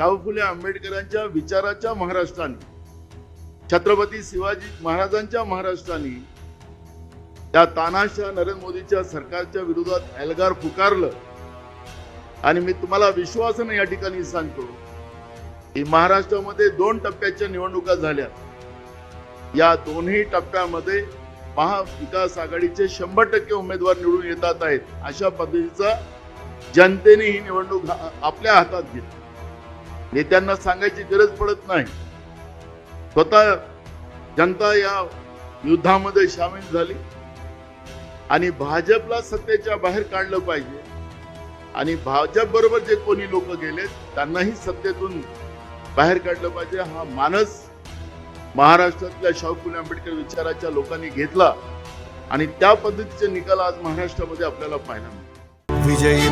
शाहू फुले आंबेडकरांच्या विचाराच्या महाराष्ट्राने छत्रपती शिवाजी महाराजांच्या महाराष्ट्राने त्या तानाशा नरेंद्र मोदीच्या सरकारच्या विरोधात एल्गार पुकारलं. आणि मी तुम्हाला विश्वासानं या ठिकाणी सांगतो की महाराष्ट्रामध्ये दोन टप्प्याच्या निवडणुका झाल्या. या दोन्ही टप्प्यामध्ये महाविकास आघाडीचे शंभर टक्के उमेदवार निवडून येतात आहेत अशा पद्धतीचा जनतेने ही निवडणूक आपल्या हातात घेतली. नेत्यांना सांगायची गरज पडत नाही. स्वतः जनता या युद्धामध्ये सामील झाली. आणि भाजपला सत्तेच्या बाहेर काढलं पाहिजे. आणि भाजप बरोबर जे कोणी लोक गेले त्यांनाही सत्तेतून बाहेर काढलं पाहिजे. हा मानस महाराष्ट्रातल्या शाहू फुले आंबेडकर विचाराच्या लोकांनी घेतला. आणि त्या पद्धतीचे निकाल आज महाराष्ट्रामध्ये आपल्याला पाहायला मिळतो विजयी